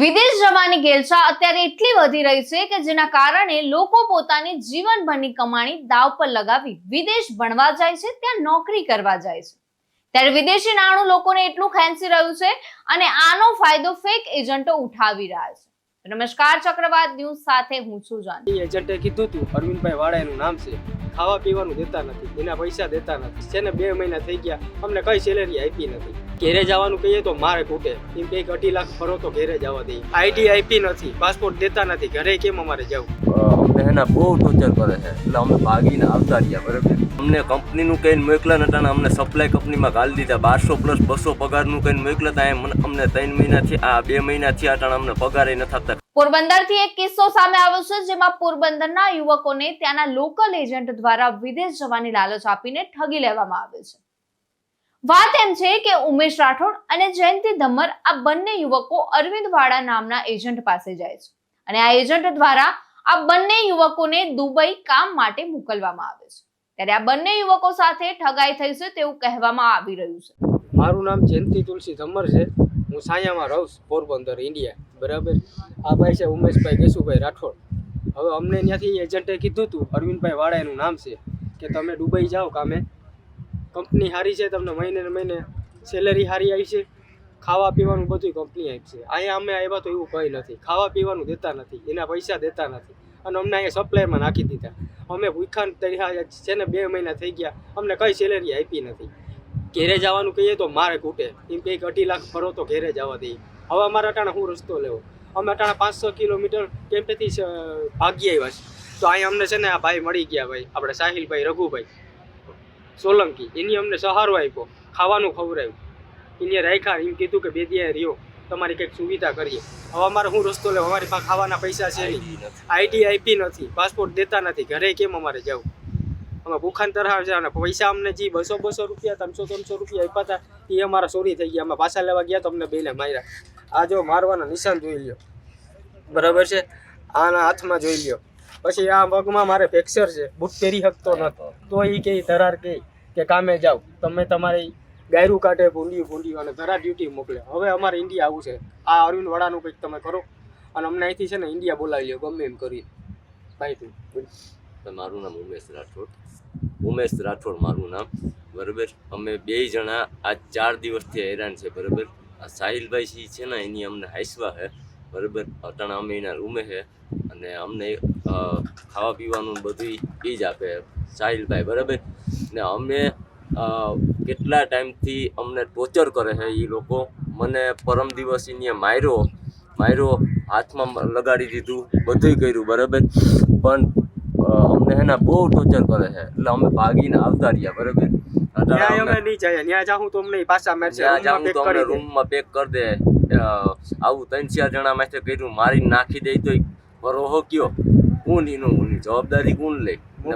વિદેશ જવાની ગેલછા અત્યારે એટલી વધી રહી છે કે જેના કારણે લોકો પોતાની જીવનભરની કમાણી દાવ પર લગાવી વિદેશ ભણવા જાય છે, ત્યાં નોકરી કરવા જાય છે. ત્યારે વિદેશી નાણું લોકોને એટલું ખેંચી રહ્યું છે અને આનો ફાયદો ફેક એજન્ટો ઉઠાવી રહ્યા છે. નમસ્કાર, ચક્રવાત ન્યૂઝ સાથે હું છું જાન એજન્ટે કીધું હતું અરવિંદભાઈ વાળા એનું નામ છે. ખાવા પીવાનું દેતા નથી, એના પૈસા દેતા નથી. છે ને બે મહિના થઈ ગયા, અમને કઈ સેલેરી આપી નથી. ઘેરે જવાનું કહીએ તો મારે ખૂટે. એમ કંઈક અઢી લાખ ફરો તો ઘેરે જવા દઈએ આઈડી આપી નથી. પાસપોર્ટ દેતા નથી. ઘરે કેમ અમારે જવું? અમને એના બહુ ટોર્ચર કરે છે. એટલે અમે ભાગીને આવતા રહ્યા બરાબર? અમને કંપનીનું કહીને મોકલા નતા ને અમને સપ્લાય કંપનીમાં ગાલી દીધા. બારસો પ્લસ બસો પગારનું કહીને મોકલા હતા. એમ અમને ત્રણ મહિનાથી આ બે મહિનાથી અટાણે અમને પગારે નથી થતા. પોરબંદરથી એક કિસ્સો સામે આવ્યો છે જેમાં પોરબંદરના યુવકોને ત્યાંના લોકલ એજન્ટ દ્વારા વિદેશ જવાની લાલચ આપીને ઠગી લેવામાં આવે છે. વાત એમ છે કે ઉમેશ રાઠોડ અને જયંતિ ધમ્મર આ બંને યુવકો અરવિંદ વાડા નામના એજન્ટ પાસે જાય છે. અને આ એજન્ટ દ્વારા આ બંને યુવકોને દુબઈ કામ માટે મોકલવામાં આવે છે. ત્યારે આ બંને યુવકો સાથે ઠગાઈ થઈ છે તેવું કહેવામાં આવી રહ્યું છે. મારું નામ જયંતિ તુલસી ધમ્મર છે. હું સાયામાં રહું છું, પોરબંદર, ઇન્ડિયા. બરાબર? આ ભાઈ છે ઉમેશભાઈ કેશુભાઈ રાઠોડ. હવે અમને ત્યાંથી એજન્ટે કીધું હતું અરવિંદભાઈ વાળા એનું નામ છે, કે તમે દુબઈ જાઓ કામે. કંપની સારી છે, તમને મહિને ને મહિને સેલેરી સારી આવી છે. ખાવા પીવાનું બધું કંપની આપશે અહીંયા અમે આવ્યા તો એવું કંઈ નથી. ખાવા પીવાનું દેતા નથી. એના પૈસા દેતા નથી. અને અમને અહીંયા સપ્લાયમાં નાખી દીધા. અમે ભૂખાન તર્યા છે ને, બે મહિના થઈ ગયા. અમને કઈ સેલેરી આપી નથી. ઘેરે જવાનું કહીએ તો મારે ખૂટે એમ કંઈક અઢી લાખ ભરો તો ઘેરે જવા દઈએ હવે અમારા અટાણે હું રસ્તો લેવો? અમે અટાણે પાંચસો કિલોમીટર કેમ્પેથી ભાગી આવ્યા છે તો અહીંયા અમને છે ને આ ભાઈ મળી ગયા ભાઈ. આપણે સાહિલભાઈ, રઘુભાઈ. સોલંકી એની અમને સહારો આપ્યો ખાવાનું ખવડાવ્યું. એને રાખ્યા એમ કીધું કે બે દિયા રહ્યો તમારી કંઈક સુવિધા કરીએ. હવે અમારે હું રસ્તો લેવો? અમારી પાસે ખાવાના પૈસા છે નહીં. આઈડી આપી નથી પાસપોર્ટ દેતા નથી. ઘરે કેમ અમારે જવું? અમે ભૂખાન તરહાર છે અને પૈસા અમને જે બસો બસો રૂપિયા ત્રણસો ત્રણસો રૂપિયા આપ્યા હતા એ અમારા ચોરી થઈ ગયા. અમે પાછા લેવા ગયા તો અમને બેને માર્યા. આ જો મારવાના નિશાન જોઈ લ્યો. બરાબર છે? આના હાથમાં જોઈ લ્યો. પછી આ પગમાં મારે ફ્રેક્ચર છે. બૂટ પહેરી શકતો નતો તો એ કે, ધરાર કે કે કામે જાઓ. તમે તમારી ગાયરું કાઢે, ભૂંડિયું ભૂંડિયું અને ધરા ડ્યુટી મોકલે. હવે અમારે ઇન્ડિયા આવું છે. આ અરવિંદ વડાનું કંઈક તમે કરો. અને અમને અહીંથી છે ને ઇન્ડિયા બોલાવી લો ગમે એમ કરી ભાઈ મારું નામ ઉમેશ રાઠોડ. ઉમેશ રાઠોડ મારું નામ. બરાબર? અમે બે જણા આ ચાર દિવસથી હેરાન છે, બરાબર? આ સાહિલભાઈ છે ને, એની અમને હાઈસવા છે બરાબર? અટાણા અમે એના રૂમે છે અને અમને ખાવા પીવાનું બધું એ જ આપે સાહિલભાઈ બરાબર? ને અમે કેટલા ટાઈમથી અમને ટોર્ચર કરે છે એ લોકો? મને પરમ દિવસ એને માર્યો માર્યો હાથમાં લગાડી દીધું બધુંય કર્યું બરાબર? પણ અમને એના બહુ ટોર્ચર કરે છે. એટલે અમે ભાગીને આવતા રહ્યા બરાબર? પાછા રૂમમાં પેક કરી દે. આવું ત્રણ ચાર જણા માટે કર્યું મારી નાખી દે તો ભરોહો કયો? કોણ એનો? જવાબદારી કોણ લે? ને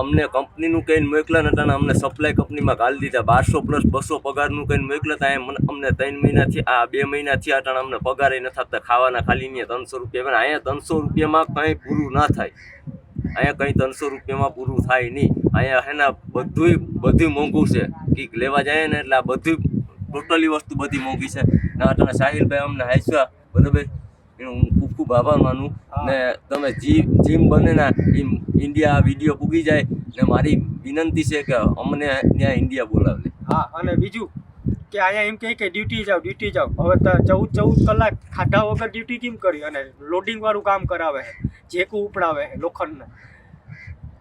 અમને કંપનીનું કહીને મોકલા નતા ને અમને સપ્લાય કંપનીમાં ગાલ દીધા. બારસો પ્લસ બસો પગારનું કહીને મોકલા હતા એમ અમને ત્રણ મહિનાથી આ બે મહિનાથી અટાણે અમને પગારે નથી આપતા ખાવાના ખાલી ને ત્રણસો રૂપિયા અહીંયા ત્રણસો રૂપિયામાં કંઈ પૂરું ના થાય. અહીંયા કંઈ ત્રણસો રૂપિયામાં પૂરું થાય નહીં. અહીંયા હેના બધુંય બધું મોંઘું છે. કીક લેવા જાય ને એટલે આ બધું ટોટલી વસ્તુ બધી મોંઘી છે. ને અટાણે સાહિલભાઈ અમને હાઈસવા બરાબર? હું ખૂબ ખૂબ આભાર માનું. ને તમે જીમ જીમ બને ને એમ ઇન્ડિયા આ વીડિયો પૂગી જાય ને મારી વિનંતી છે કે અમને ત્યાં ઇન્ડિયા બોલાવે હા અને બીજું કે અહીંયા એમ કહે કે ડ્યુટી જાઓ ડ્યુટી જાઓ. હવે ચૌદ ચૌદ કલાક ખાધા વગર ડ્યુટી કેમ કરી? અને લોડિંગ વાળું કામ કરાવે છે જેકું ઉપડાવે લોખંડને.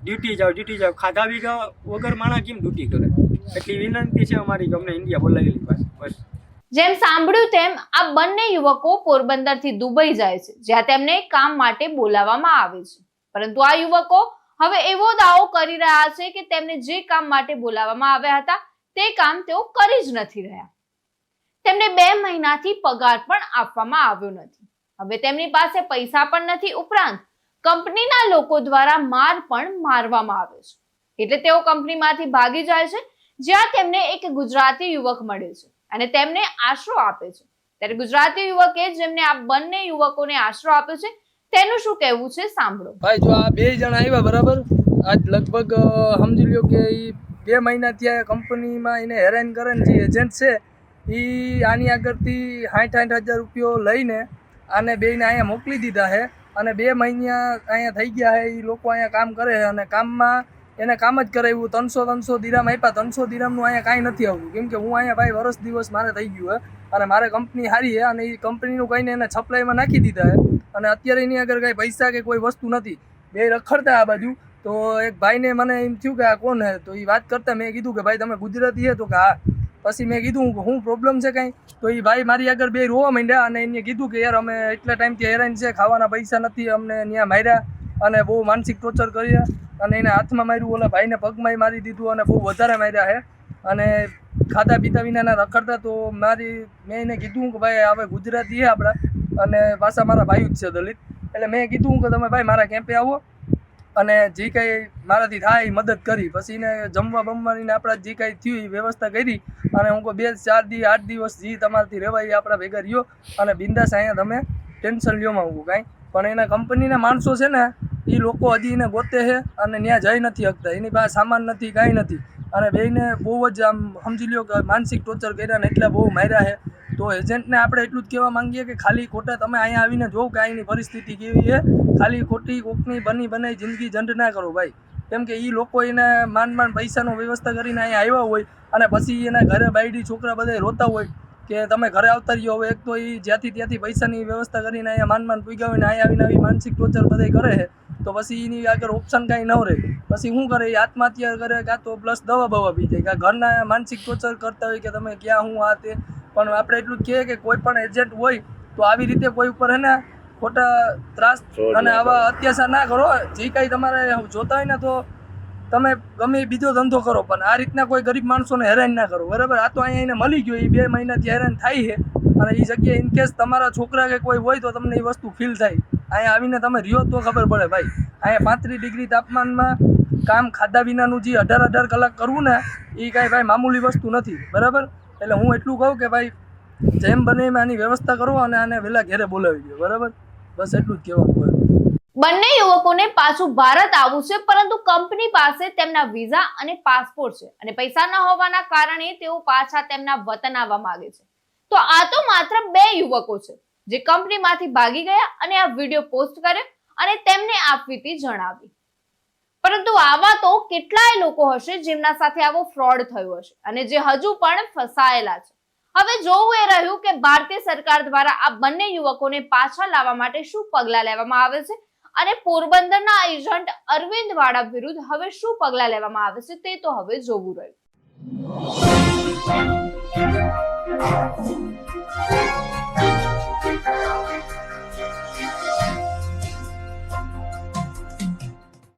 ડ્યુટી જાઓ ડ્યુટી જાઓ. ખાધા બીગા વગર માણા કેમ ડ્યુટી કરે? એટલી વિનંતી છે અમારી કે અમને ઇન્ડિયા બોલાવી બસ બસ. જેમ સાંભળ્યું તેમ આ બંને યુવકો પોરબંદરથી દુબઈ જાય છે, જ્યાં તેમને કામ માટે બોલાવવામાં આવે છે. પરંતુ આ યુવકો હવે એવો દાવો કરી રહ્યા છે કે તેમને જે કામ માટે બોલાવવામાં આવ્યા હતા, તે કામ તેઓ કરી જ નથી રહ્યા. તેમને બે મહિનાથી પગાર પણ આપવામાં આવ્યો નથી. હવે તેમની પાસે પૈસા પણ નથી ઉપરાંત કંપનીના લોકો દ્વારા માર પણ મારવામાં આવે છે. એટલે તેઓ કંપનીમાંથી ભાગી જાય છે, જ્યાં તેમને એક ગુજરાતી યુવક મળે છે. અને તેમને આશરો આપે છે. ત્યારે ગુજરાતી યુવકે જેમને આ બંને યુવકોને આશરો આપ્યો છે, તેનું શું કહેવું છે સાંભળો. ભાઈ, જો આ બે જણા આવ્યા, બરાબર? આજ લગભગ સમજી લ્યો કે એ બે મહિનાથી આ કંપનીમાં એને હેરાન કરે ને જે એજન્ટ છે એ આની આગળથી સાઠ સાઠ હજાર રૂપિયો લઈને આને બેયને અહીંયા મોકલી દીધા છે. અને બે મહિના અહીંયા થઈ ગયા છે એ લોકો અહીંયા કામ કરે છે અને કામમાં એને કામ જ કરાવ્યું, ત્રણસો ત્રણસો દિરામ આપ્યા. ત્રણસો દિરામનું અહીંયા કાંઈ નથી આવતું. કેમ કે હું અહીંયા ભાઈ વર્ષ દિવસ મારે થઈ ગયું હે. અને મારે કંપની સારી છે અને એ કંપનીનું કહીને એને સપ્લાયમાં નાખી દીધા છે અને અત્યારે એની આગળ કાંઈ પૈસા કે કોઈ વસ્તુ નથી. બે રખડતા આ બાજુ. તો એક ભાઈને મને એમ થયું કે આ કોણ હે? તો એ વાત કરતા મેં કીધું કે, ભાઈ, તમે ગુજરાતી હે? તો કે, હા. પછી મેં કીધું શું પ્રોબ્લેમ છે કાંઈ? તો એ ભાઈ મારી આગળ બે રોવા માંડ્યા અને એને કીધું કે, યાર, અમે એટલા ટાઈમથી હેરાન છે, ખાવાના પૈસા નથી અમને ત્યાં માર્યા અને બહુ માનસિક ટોર્ચર કર્યા. અને એને હાથમાં માર્યું, ઓલા ભાઈને પગમાં મારી દીધું અને બહુ વધારે માર્યા છે અને ખાધા પીતા વિનાના રખડતા તો મારી, મેં એને કીધું કે ભાઈ હવે ગુજરાતી છે આપણા અને પાછા મારા ભાઈ જ છે દલિત. એટલે મેં કીધું કે તમે ભાઈ મારા કેમ્પે આવો. અને જે કંઈ મારાથી થાય એ મદદ કરી. પછી એને જમવા બમવાની આપણા જે કાંઈ થયું એ વ્યવસ્થા કરી. અને હું કહું, બે ચાર દી, આઠ દિવસ જે તમારાથી રહેવાય એ આપણા ભેગા રહ્યો. અને બિંદાસ અહીંયા તમે ટેન્શન લ્યો માં કાંઈ. પણ એના કંપનીના માણસો છે ને એ લોકો હજી એને ગોતે છે અને ત્યાં જઈ નથી શકતા. એની પાસે સામાન નથી, કાંઈ નથી. અને બેયને બહુ જ આમ સમજી લ્યો કે માનસિક ટોર્ચર કર્યા ને એટલા બહુ માર્યા છે. તો એજન્ટને આપણે એટલું જ કહેવા માંગીએ કે ખાલી ખોટા તમે અહીંયા આવીને જોવો કે અહીંની પરિસ્થિતિ કેવી છે. ખાલી ખોટી કોકની બની બનાવી જિંદગી જંડ ના કરો ભાઈ. કેમ કે એ લોકો એને માન માંડ પૈસાનો વ્યવસ્થા કરીને અહીંયા આવ્યા હોય અને પછી એના ઘરે બાયડી છોકરા બધા રોતા હોય કે તમે ઘરે આવતા રહ્યો હવે એક તો એ જ્યાંથી ત્યાંથી પૈસાની વ્યવસ્થા કરીને અહીંયા માન પૂગ્યા હોય ને અહીંયા આવીને આવી માનસિક ટોર્ચર બધા કરે છે. તો પછી એની આગળ ઓપ્શન કાંઈ ન રહે. પછી શું કરે એ આત્મહત્યા કરે કાં તો પ્લસ દવા બવા પી જાય કાં ઘરના માનસિક ટોર્ચર કરતા હોય કે તમે ક્યાં હું આ તે. પણ આપણે એટલું જ કહીએ કે કોઈ પણ એજન્ટ હોય તો આવી રીતે કોઈ ઉપર હે ને ખોટા ત્રાસ અને આવા અત્યાચાર ના કરો. જે કાંઈ તમારે જોતા હોય ને તો તમે ગમે એ બીજો ધંધો કરો, પણ આ રીતના કોઈ ગરીબ માણસોને હેરાન ના કરો, બરાબર? આ તો અહીંયા એને મળી ગયો એ બે મહિનાથી હેરાન થાય છે. અને એ જગ્યાએ ઇન કેસ તમારા છોકરા કે કોઈ હોય તો તમને એ વસ્તુ ફીલ થાય. અહીંયા આવીને તમે રહ્યો તો ખબર પડે ભાઈ. અહીંયા પાંત્રીસ ડિગ્રી તાપમાનમાં કામ ખાધા વિનાનું જે અઢાર અઢાર કલાક કરવું ને એ કાંઈ ભાઈ મામૂલી વસ્તુ નથી, બરાબર? એટલે હું એટલું કહું કે ભાઈ, જેમ બને એમ આની વ્યવસ્થા કરો અને આને વહેલા ઘેરે બોલાવી દો, બરાબર? બસ એટલું જ કહેવાનું બંને યુવકોને પાછું ભારત આવવું છે, પરંતુ કંપની પાસે તેમના વિઝા અને પાસપોર્ટ છે અને પૈસા ન હોવાના કારણે તેઓ પાછા તેમના વતન આવવા માંગે છે. તો આ તો માત્ર બે યુવકો છે, જે કંપનીમાંથી ભાગી ગયા અને આ વીડિયો પોસ્ટ કર્યો અને તેમને આપવીતી જણાવી. પરંતુ આવા તો કેટલાય લોકો હશે જેમના સાથે આવો ફ્રોડ થયો હશે અને જે હજુ પણ ફસાયેલા છે. હવે જોવું એ રહ્યું કે ભારતીય સરકાર દ્વારા આ બંને યુવકોને પાછા લાવવા માટે શું પગલાં લેવામાં આવે છે અને પોરબંદરના એજન્ટ અરવિંદ વાડા વિરુદ્ધ હવે શું પગલાં લેવામાં આવે છે તે તો હવે જોવું રહ્યું.